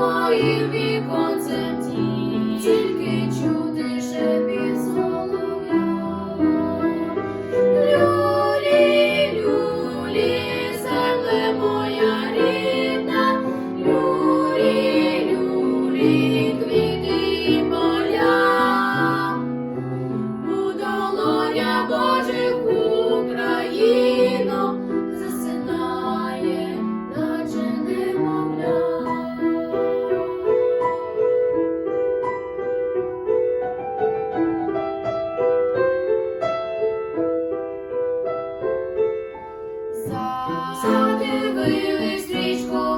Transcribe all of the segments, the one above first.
моїм віконцем тінь. задивились річку.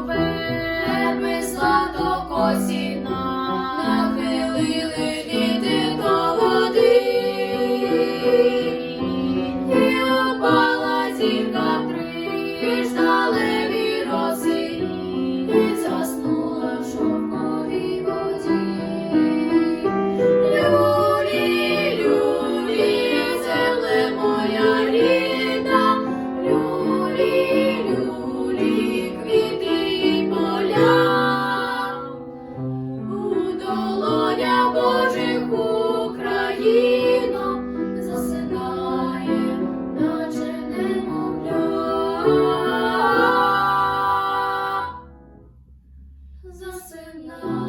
Засинає.